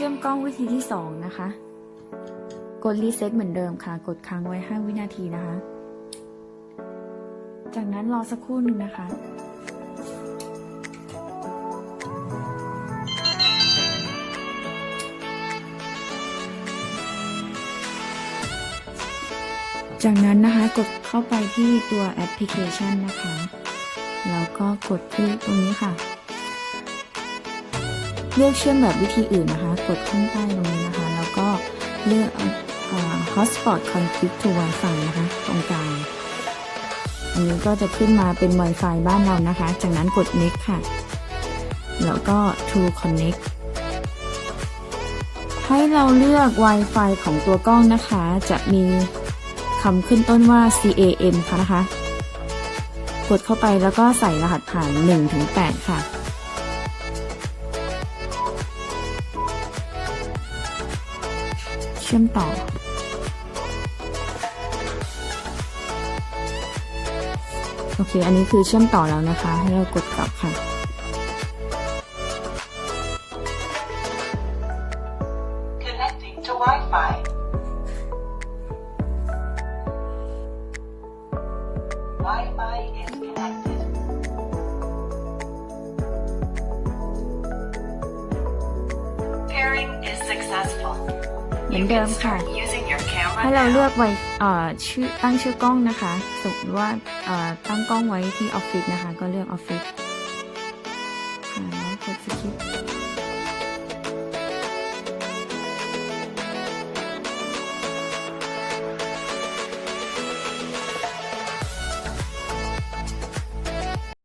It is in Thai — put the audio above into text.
ชื่อมกล้องวิธีที่ 2 นะคะ กดรีเซ็ตเหมือนเดิมค่ะ กดค้างไว้ 5 วินาทีนะคะ จากนั้นรอสักครู่หนึ่งนะคะจากนั้นนะคะกดเข้าไปที่ตัวแอปพลิเคชันนะคะ แล้วก็กดที่ตรงนี้ค่ะ เลือกเชื่อมแบบวิธีอื่นนะคะ กดข้างใต้ตรงนี้นะคะ แล้วก็เลือก hotspot config to Wi-Fi นะคะ ตรงกลางอันนี้ก็จะขึ้นมาเป็น Wi-Fi บ้านเรานะคะ จากนั้นกด next ค่ะ แล้วก็ to connect ให้เราเลือก Wi-Fi ของตัวกล้องนะคะ จะมีคำขึ้นต้นว่า CAM ค่ะนะคะ กดเข้าไปแล้วก็ใส่รหัสผ่าน 1-8 ค่ะ ชื่อมต่อ โอเค อันนี้คือเชื่อมต่อแล้วนะคะ ให้เรากดกลับค่ะ Connecting to Wi-Fi. Wi-Fi is connected. Pairing is successful. เหมือน You เดิ can มค่ะ start using your camera ให้เราเลือก now. ไว้เอ่อชื่อตั้งชื่อกล้องนะคะ สมมติว่าเอ่อตั้งกล้องไว้ที่ออฟฟิศนะคะ ก็เลือกออฟฟิศค่ะแล้วกดสกิป